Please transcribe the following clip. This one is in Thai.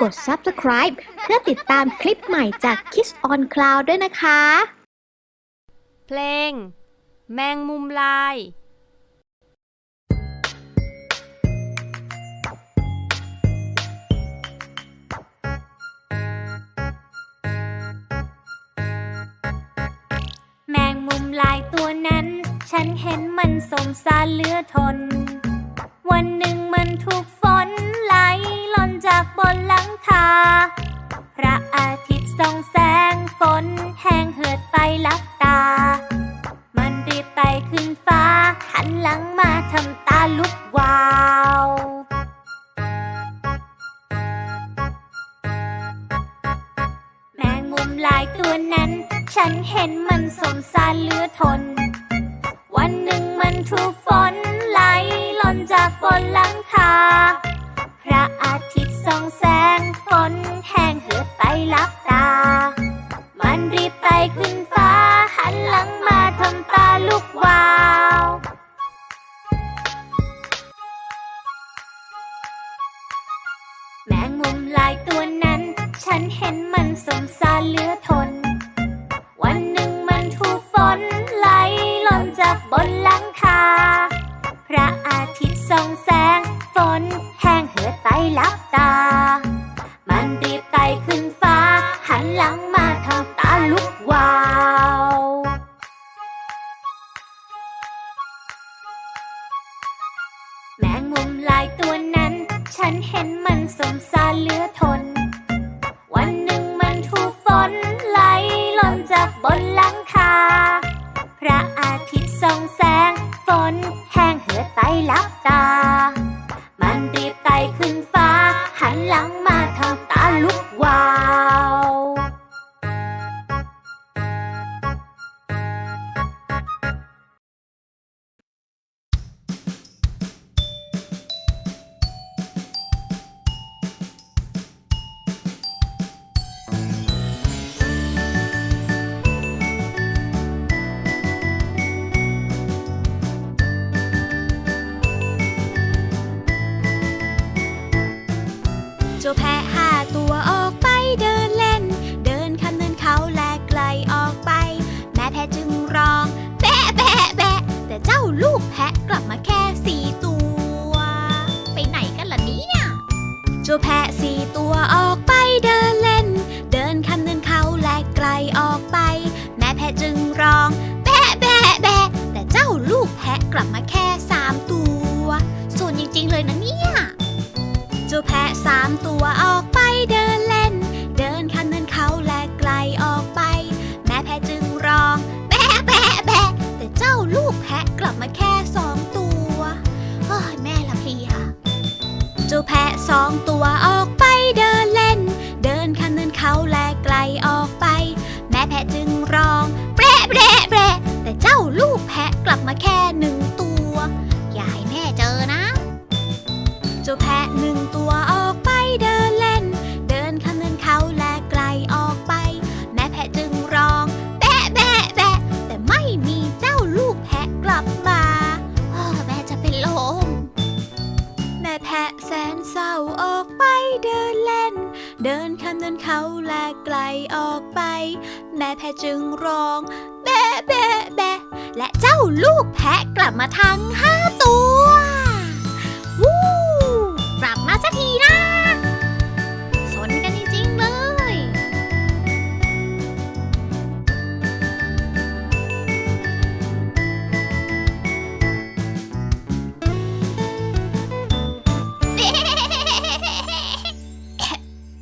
กด Subscribe เพื่อติดตามคลิปใหม่จาก Kiss on Cloud ด้วยนะคะ เพลง แมงมุมลาย แมงมุมลายตัวนั้น ฉันเห็นมันสมสารเหลือทน วันหนึ่งมันถูก ไหลหล่นจากบนหลังคา พระอาทิตย์ส่องแสงฝนแห้งเหือดไปลับตา มันรีบไต่ขึ้นฟ้า หันหลังมาทำตาลุกวาวแมงมุมลายตัวนั้น ฉันเห็นมันสมสารเหลือทน วันหนึ่งมันถูกฝนไหลหล่นจากบนหลัง ลับตา มันรีบไต่ขึ้นฟ้า หันหลังมาทำตาลุกวาว แมงมุมลายตัวนั้น ฉันเห็นมันสมสารเหลือทน วันหนึ่งมันถูกฝนไหลหล่นจากบนหลังคา พระอาทิตย์ส่องแสง ฝนแห้งเหือดไปลับตา ฉันเห็นมันสมสารเหลือทน วันหนึ่งมันถูกฝนไหลหล่นจากบนหลังคา พระอาทิตย์ส่องแสง ฝนแห้งเหือดไปลับตา มันรีบไต่ขึ้นฟ้าหันหลัง ลูกแพะกลับมาแค่สี่ตัว ไปไหนกันล่ะเนี่ยเจ้าแพะสี่ตัวออกไปเดินเล่น เดินข้ามเนินเขาและไกลออกไป แม่แพะจึงร้องแบะแบะแบะแต่เจ้าลูกแพะกลับมาแค่สามตัวส่วนจริงๆเลยนะเนี่ยเจ้าแพะสามตัวออก แพะสองตัวออกไปเดินเล่น เดินข้ามเนินเขาและไกลออกไป แม่แพะจึงร้องแปรแปรแปรแต่เจ้าลูกแพะกลับมาแค่หนึ่งตัว อย่าให้แม่เจอนะ เจ้าแพะหนึ่งตัวออกไปเดิน ออกไปเดินเล่น เดินข้ามเนินเขาและไกลออกไป แม่แพะจึงร้อง แบะแบะแบะและเจ้าลูกแพะกลับมาทั้งห้าตัว วู้กลับมาสักทีนะ